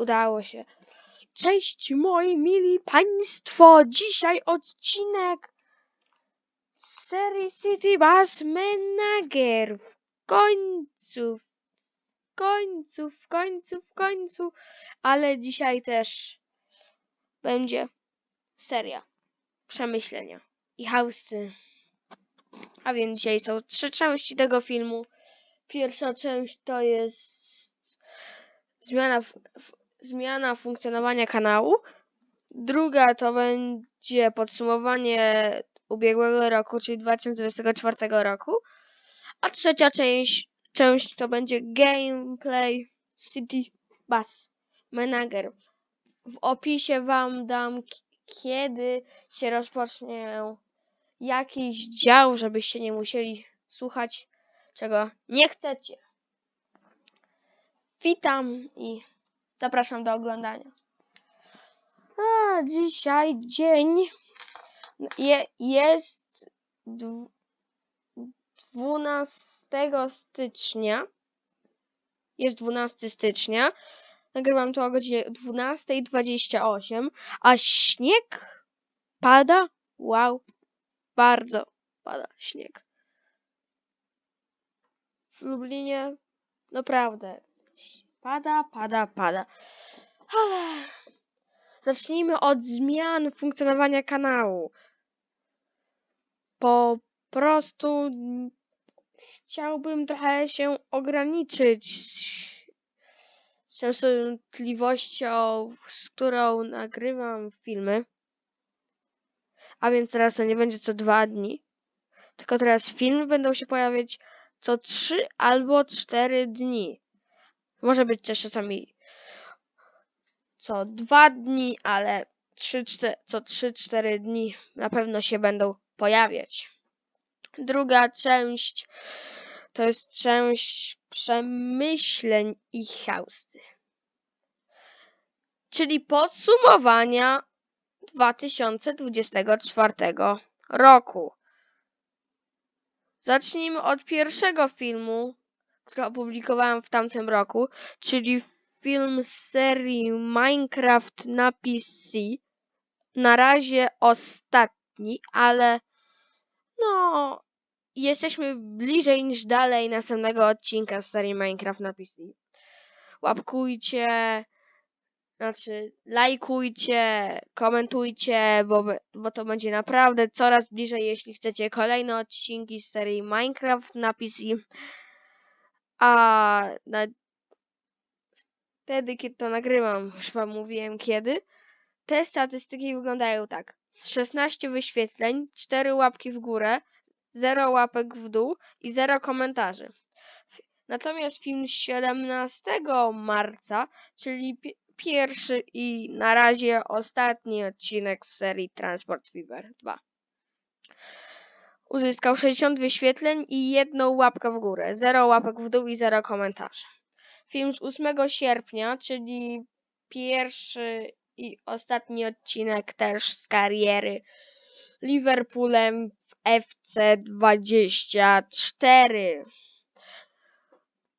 udało się. Cześć moi mili państwo! Dzisiaj odcinek serii City Bus Manager. W końcu, w końcu, w końcu, w końcu. Ale dzisiaj też będzie seria przemyślenia i hausty. A więc dzisiaj są trzy części tego filmu. Pierwsza część to jest zmiana, w, w, zmiana funkcjonowania kanału. Druga to będzie podsumowanie ubiegłego roku, czyli 2024 roku. A trzecia część, część to będzie gameplay City Bus Manager. W opisie wam dam, kiedy się rozpocznie jakiś dział, żebyście nie musieli słuchać czego nie chcecie. Witam i zapraszam do oglądania. A dzisiaj dzień je, jest dw- 12 stycznia. Jest 12 stycznia. Nagrywam to o godzinie 12.28, a śnieg pada. Wow, bardzo pada śnieg. W Lublinie naprawdę pada, pada, pada. Ale zacznijmy od zmian funkcjonowania kanału. Po prostu chciałbym trochę się ograniczyć częstotliwością, z którą nagrywam filmy. A więc teraz to nie będzie co dwa dni, tylko teraz filmy będą się pojawiać co trzy albo cztery dni. Może być też czasami co dwa dni, ale trzy, czte, co trzy, cztery dni na pewno się będą pojawiać. Druga część to jest część przemyśleń i hausty. Czyli podsumowania 2024 roku. Zacznijmy od pierwszego filmu, który opublikowałem w tamtym roku, czyli film z serii Minecraft na PC. Na razie ostatni, ale no jesteśmy bliżej niż dalej następnego odcinka z serii Minecraft na PC. Łapkujcie, znaczy lajkujcie, komentujcie, bo, bo to będzie naprawdę coraz bliżej, jeśli chcecie kolejne odcinki z serii Minecraft na PC. A na... wtedy, kiedy to nagrywam, już wam mówiłem kiedy, te statystyki wyglądają tak. 16 wyświetleń, 4 łapki w górę, 0 łapek w dół i 0 komentarzy. Natomiast film z 17 marca, czyli pi- pierwszy i na razie ostatni odcinek z serii Transport Fever 2. Uzyskał 60 wyświetleń i jedną łapkę w górę, 0 łapek w dół i 0 komentarzy. Film z 8 sierpnia, czyli pierwszy i ostatni odcinek też z kariery Liverpoolem w FC 24.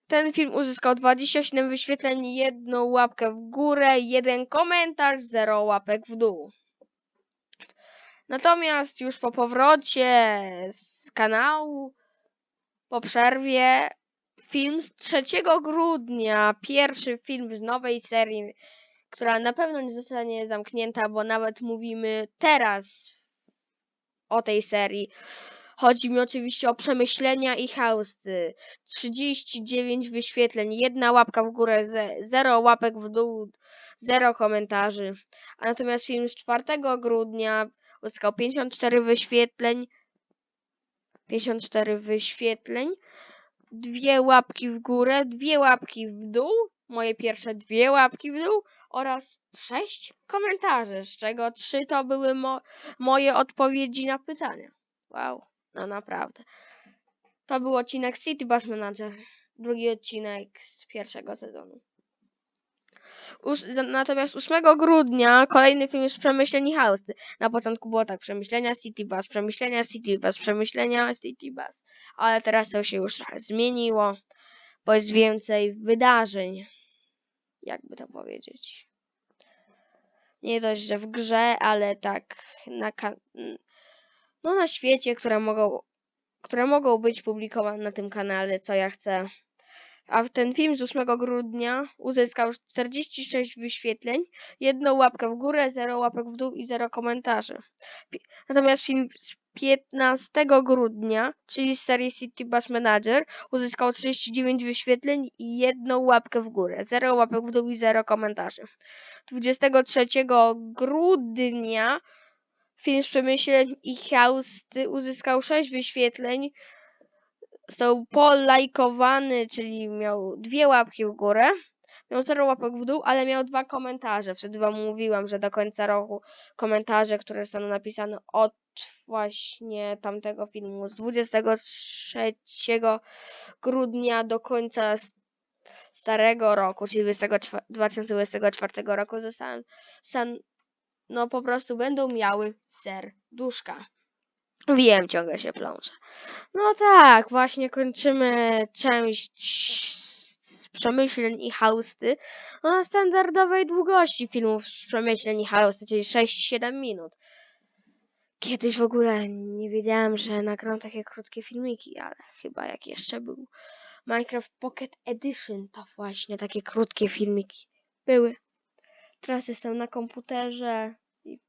Ten film uzyskał 27 wyświetleń, jedną łapkę w górę, jeden komentarz, 0 łapek w dół. Natomiast już po powrocie z kanału, po przerwie, film z 3 grudnia, pierwszy film z nowej serii, która na pewno nie zostanie zamknięta, bo nawet mówimy teraz o tej serii. Chodzi mi oczywiście o przemyślenia i hausty. 39 wyświetleń, jedna łapka w górę, 0 łapek w dół, 0 komentarzy. A natomiast film z 4 grudnia uzyskał 54 wyświetleń, 54 wyświetleń, dwie łapki w górę, dwie łapki w dół, moje pierwsze dwie łapki w dół oraz sześć komentarzy, z czego trzy to były mo moje odpowiedzi na pytania. Wow, no naprawdę. To był odcinek City Bus Manager, drugi odcinek z pierwszego sezonu. Natomiast 8 grudnia kolejny film z przemyśleń Hausty. Na początku było tak, przemyślenia City Bus, przemyślenia City Bus, przemyślenia City Bus. Ale teraz to się już trochę zmieniło, bo jest więcej wydarzeń. jakby to powiedzieć. Nie dość, że w grze, ale tak na no na świecie, które mogą, które mogą być publikowane na tym kanale, co ja chcę. A ten film z 8 grudnia uzyskał 46 wyświetleń, jedną łapkę w górę, 0 łapek w dół i 0 komentarzy. Natomiast film z 15 grudnia, czyli serii City Bus Manager, uzyskał 39 wyświetleń i jedną łapkę w górę, 0 łapek w dół i 0 komentarzy. 23 grudnia film z przemyśleń i Hausty uzyskał 6 wyświetleń, został polajkowany, czyli miał dwie łapki w górę, miał 0 łapek w dół, ale miał dwa komentarze. Wtedy wam mówiłam, że do końca roku komentarze, które zostaną napisane od właśnie tamtego filmu z 23 grudnia do końca starego roku, czyli 24 2024 roku zostaną, no po prostu będą miały serduszka. Wiem, ciągle się plączę. No tak, właśnie kończymy część z przemyśleń i hausty o standardowej długości filmów z przemyśleń i hausty, czyli 6-7 minut. Kiedyś w ogóle nie wiedziałem, że nagram takie krótkie filmiki, ale chyba jak jeszcze był Minecraft Pocket Edition, to właśnie takie krótkie filmiki były. Teraz jestem na komputerze i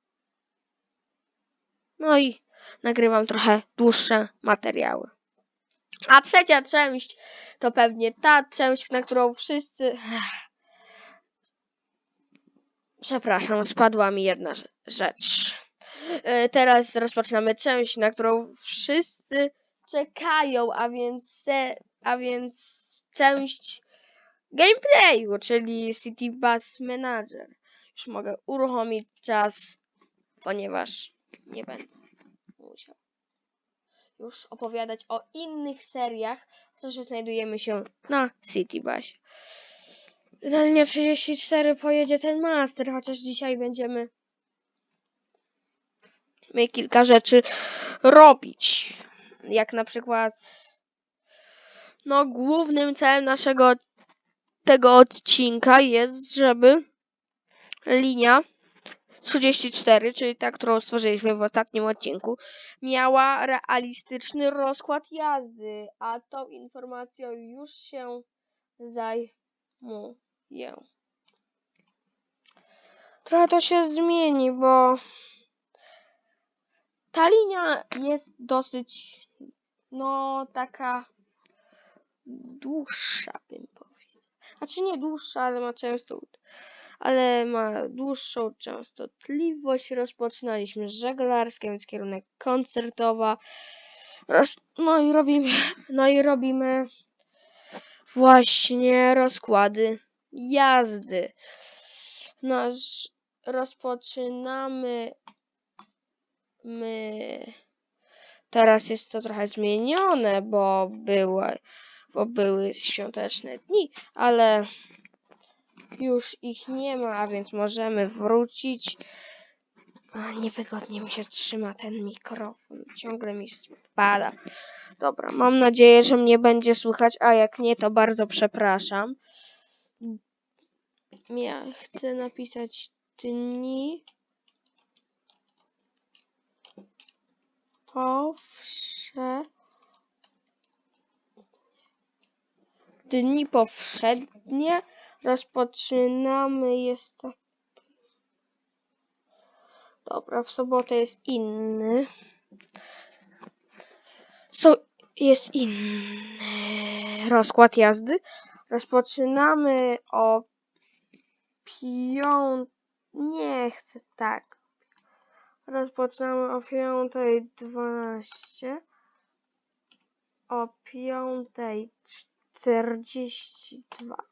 no i nagrywam trochę dłuższe materiały. A trzecia część to pewnie ta część, na którą wszyscy. Przepraszam, spadła mi jedna rze- rzecz. E, Teraz rozpoczynamy część, na którą wszyscy czekają, a więc, a więc część gameplayu, czyli City Bus Manager. Już mogę uruchomić czas, ponieważ nie będę musiał już opowiadać o innych seriach, chociaż znajdujemy się na City Busie. Na linie 34 pojedzie ten master, chociaż dzisiaj będziemy my kilka rzeczy robić. Jak na przykład no głównym celem naszego tego odcinka jest, żeby linia 34, czyli ta, którą stworzyliśmy w ostatnim odcinku, miała realistyczny rozkład jazdy, a tą informacją już się zajmuję. Trochę to się zmieni, bo ta linia jest dosyć, no taka dłuższa, bym powiedział. Znaczy nie dłuższa, ale ma często ale ma dłuższą częstotliwość. Rozpoczynaliśmy z żeglarskim, więc kierunek koncertowa. No i robimy, no i robimy właśnie rozkłady jazdy. Nasz rozpoczynamy my teraz jest to trochę zmienione, bo były, bo były świąteczne dni, ale już ich nie ma, a więc możemy wrócić. Niewygodnie mi się trzyma ten mikrofon. Ciągle mi spada. Dobra, mam nadzieję, że mnie będzie słychać, a jak nie, to bardzo przepraszam. Ja chcę napisać dni powsze dni powszednie rozpoczynamy jest tak. Dobra w sobotę jest inny. So, jest inny rozkład jazdy. Rozpoczynamy o piąt nie chcę tak. Rozpoczynamy o piątej dwanaście. O piątej czterdzieści dwa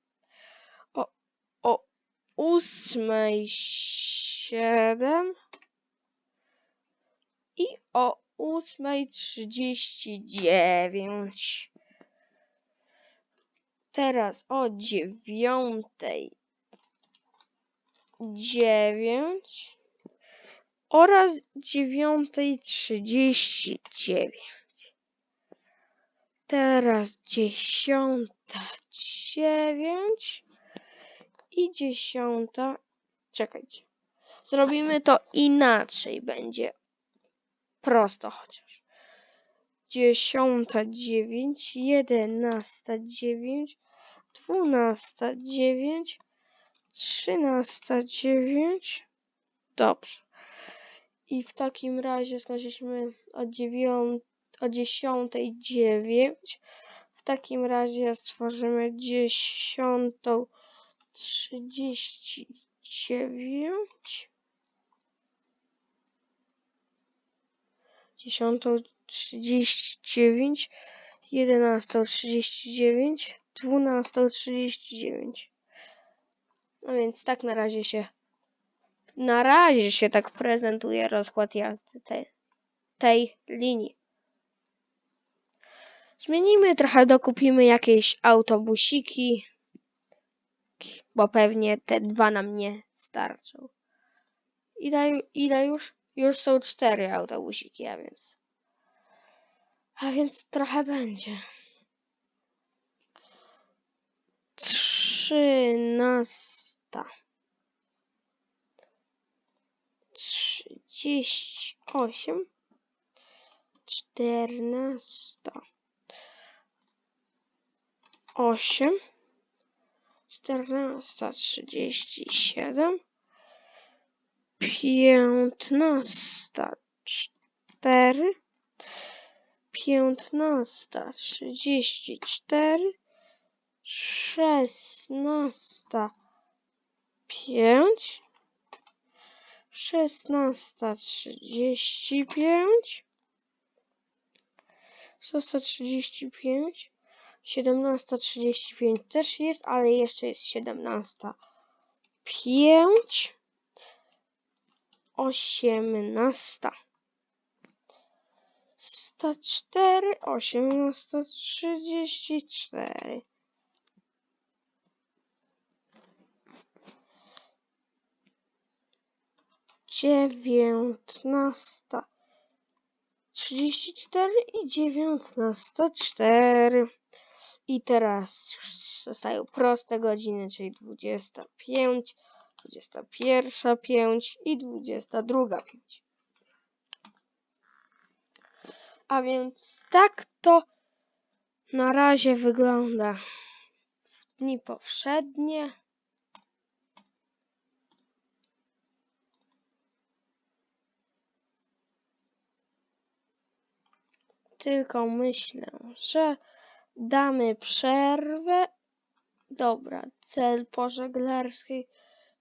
ósmej siedem i o ósmej trzydzieści dziewięć. Teraz o dziewiątej dziewięć oraz dziewiątej trzydzieści dziewięć. Teraz dziesiąta dziewięć i dziesiąta. Czekajcie. Zrobimy to inaczej. Będzie prosto chociaż. Dziesiąta dziewięć, jedenasta dziewięć, dwunasta dziewięć, trzynasta dziewięć. Dobrze. I w takim razie skończyliśmy o dziewiąt, o dziesiątej dziewięć. W takim razie stworzymy dziesiątą trzydzieści dziewięć. Dziesiątą trzydzieści dziewięć. Jedenastą trzydzieści dziewięć. Dwunastą trzydzieści dziewięć. No więc tak na razie się na razie się tak prezentuje rozkład jazdy tej, tej linii. Zmienimy trochę, dokupimy jakieś autobusiki, bo pewnie te dwa nam nie starczą. Ile, ile już? Już są cztery autobusiki, a więc. A więc trochę będzie. Trzynasta. Trzydzieści osiem. Czternasta. Osiem. Czternasta siedem. Piętnasta cztery. Piętnasta trzydzieści cztery. Szesnasta pięć. Szesnasta trzydzieści pięć. Szesnasta trzydzieści pięć. Siedemnasta trzydzieści pięć też jest, ale jeszcze jest siedemnasta. Pięć. Osiemnasta. Sta cztery. Osiemnasta trzydzieści cztery. Dziewiętnasta. Trzydzieści cztery i dziewiętnasta cztery. I teraz zostają proste godziny, czyli dwudziesta pięć, dwudziesta pierwsza pięć i dwudziesta druga pięć. A więc tak to na razie wygląda w dni powszednie. Tylko myślę, że damy przerwę. Dobra, cel pożeglarski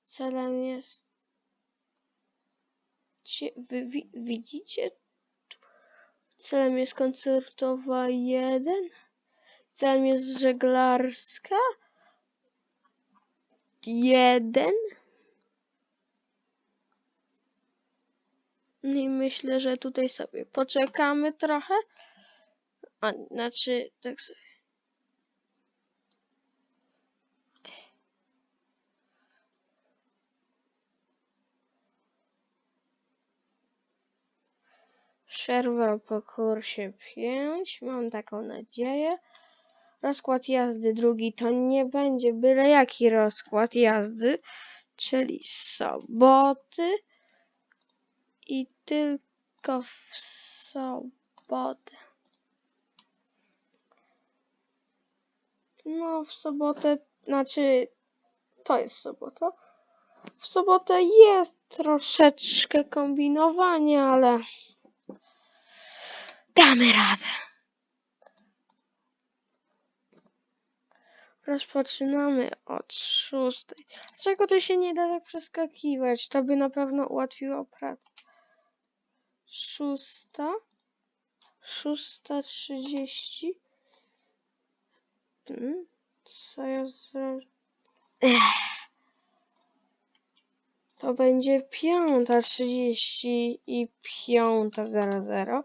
celem jest. Wy wi- widzicie? Celem jest koncertowa 1. Celem jest żeglarska 1. I myślę, że tutaj sobie poczekamy trochę. A, znaczy, tak sobie. Przerwa po kursie 5. Mam taką nadzieję. Rozkład jazdy drugi to nie będzie byle jaki rozkład jazdy, czyli soboty i tylko w sobotę. No, w sobotę, znaczy, to jest sobota. W sobotę jest troszeczkę kombinowania, ale damy radę. Rozpoczynamy od szóstej. Dlaczego to się nie da tak przeskakiwać? To by na pewno ułatwiło pracę. Szósta. Szósta trzydzieści. Hmm, Co ja zrobię? To będzie piąta trzydzieści i piąta zero zero.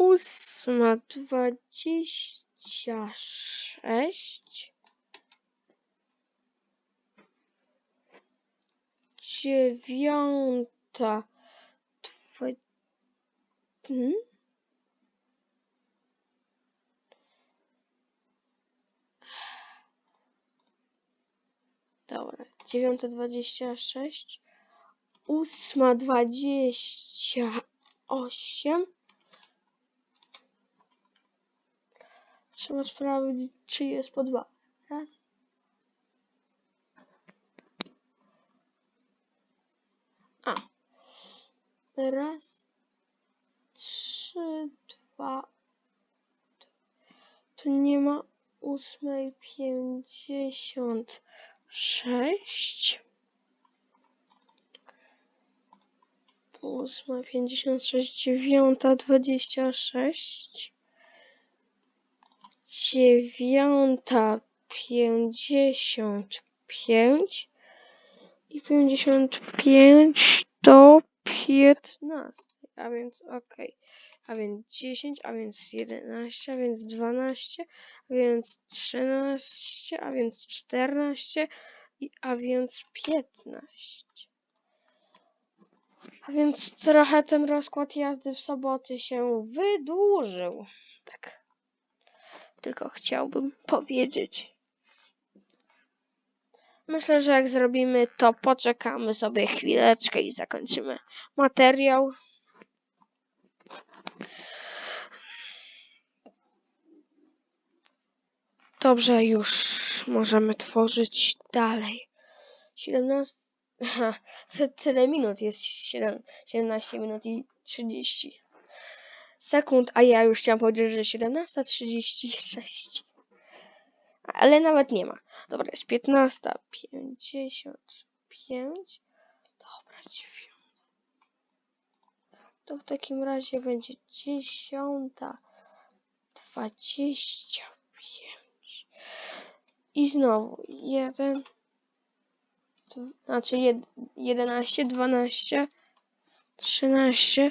Ósma dwadzieścia sześć. Dziewiąta. Hmm? Dobra, dziewiąta dwadzieścia sześć, ósma dwadzieścia osiem. Trzeba sprawdzić, czy jest po dwa. Raz. A. Raz, trzy, dwa. Tu nie ma ósmej pięćdziesiąt sześć. Ósma pięćdziesiąt sześć, dziewiąta dwadzieścia sześć. Dziewiąta pięćdziesiąt pięć. I pięćdziesiąt pięć do piętnastej, a więc okej. A więc dziesięć, a więc jedenaście, a więc dwanaście, a więc trzynaście, a więc czternaście, a więc piętnaście. A więc trochę ten rozkład jazdy w soboty się wydłużył. Tak. Tylko chciałbym powiedzieć. Myślę, że jak zrobimy to, poczekamy sobie chwileczkę i zakończymy materiał. Dobrze, już możemy tworzyć dalej. 17. Aha, tyle minut jest 7, 17 minut i 30 sekund, a ja już chciałam powiedzieć, że 17.36. Ale nawet nie ma. Dobra, jest 15.55. Dobra, 9. To w takim razie będzie 10.25. I znowu 1, znaczy 11, 12, 13,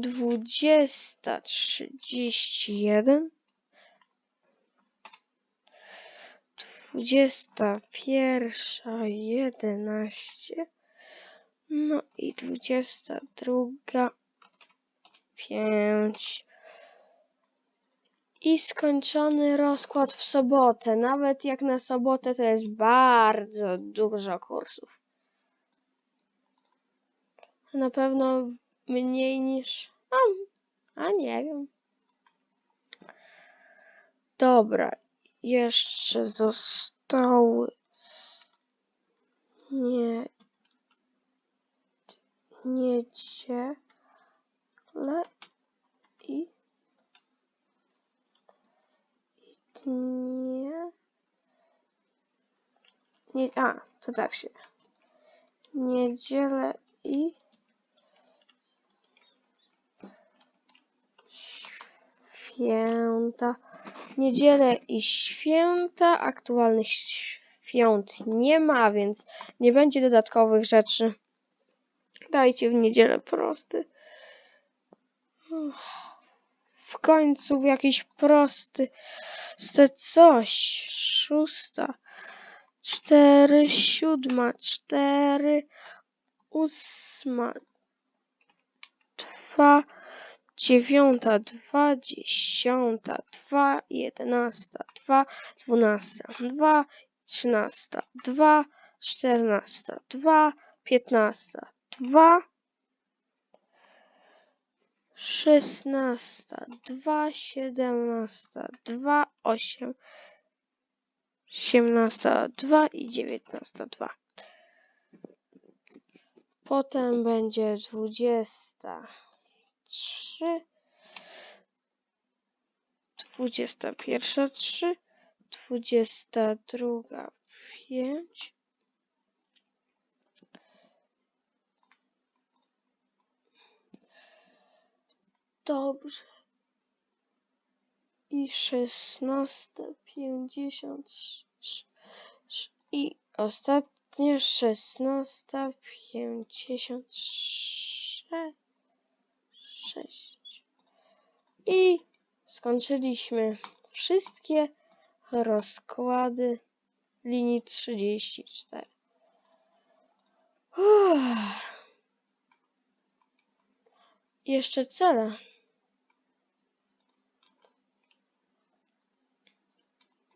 Dwudziesta trzydzieści jeden. Dwudziesta pierwsza jedenaście. No i dwudziesta druga pięć. I skończony rozkład w sobotę. Nawet jak na sobotę to jest bardzo dużo kursów. Na pewno mniej niż. A, a nie wiem. Dobra, jeszcze zostały. Nie. Niedzielę i. i dnie. Nie, a, to tak się. Niedzielę i święta, niedzielę i święta. Aktualnych świąt nie ma, więc nie będzie dodatkowych rzeczy. Dajcie w niedzielę prosty. W końcu jakiś prosty. Ste coś. Szósta. Cztery, siódma, cztery, ósma, dwa, dziewiąta, dwa, dziesiąta, dwa, jedenasta, dwa, dwunasta, dwa, trzynasta, dwa, czternasta, dwa, piętnasta, dwa, szesnasta, dwa, siedemnasta, dwa, osiem, osiemnasta, dwa i dziewiętnasta, dwa. Potem będzie dwudziesta trzy, dwudziesta pierwsza trzy, dwudziesta druga pięć, Dobrze. I pięćdziesiąt i ostatnie szesnasta pięćdziesiąt sze- I skończyliśmy wszystkie rozkłady linii 34. Uff. Jeszcze cele.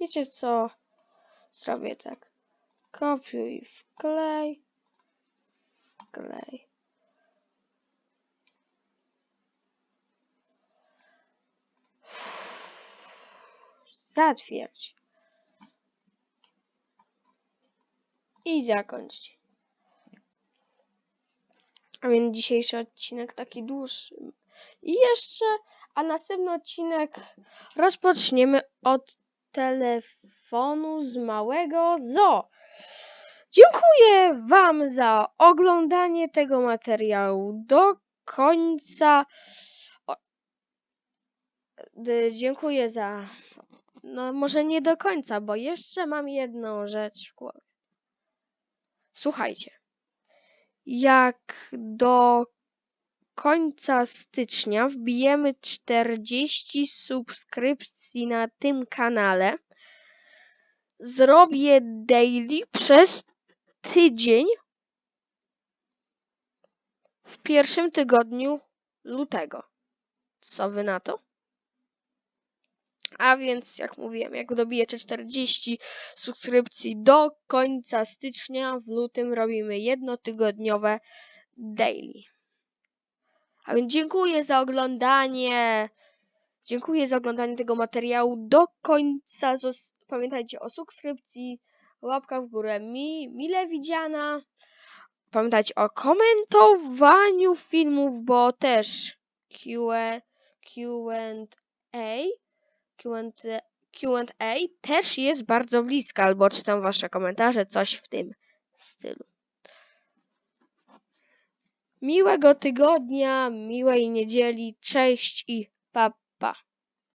Wiecie co? Zrobię tak. Kopiuj, wklej, wklej. Zatwierdź. I zakończcie. A więc dzisiejszy odcinek taki dłuższy. I jeszcze, a następny odcinek rozpoczniemy od telefonu z małego zoo. Dziękuję Wam za oglądanie tego materiału do końca. O, dziękuję za. No, może nie do końca, bo jeszcze mam jedną rzecz w głowie. Słuchajcie. Jak do końca stycznia wbijemy 40 subskrypcji na tym kanale, zrobię daily przez tydzień w pierwszym tygodniu lutego. Co wy na to? A więc, jak mówiłem, jak dobijecie 40 subskrypcji do końca stycznia, w lutym robimy jednotygodniowe daily. A więc dziękuję za oglądanie. Dziękuję za oglądanie tego materiału do końca. Pamiętajcie o subskrypcji, łapkach w górę mi, mile widziana. Pamiętajcie o komentowaniu filmów, bo też Q&A, Q&A, Q&A, też jest bardzo bliska, albo czytam wasze komentarze, coś w tym stylu. Miłego tygodnia, miłej niedzieli, cześć i pa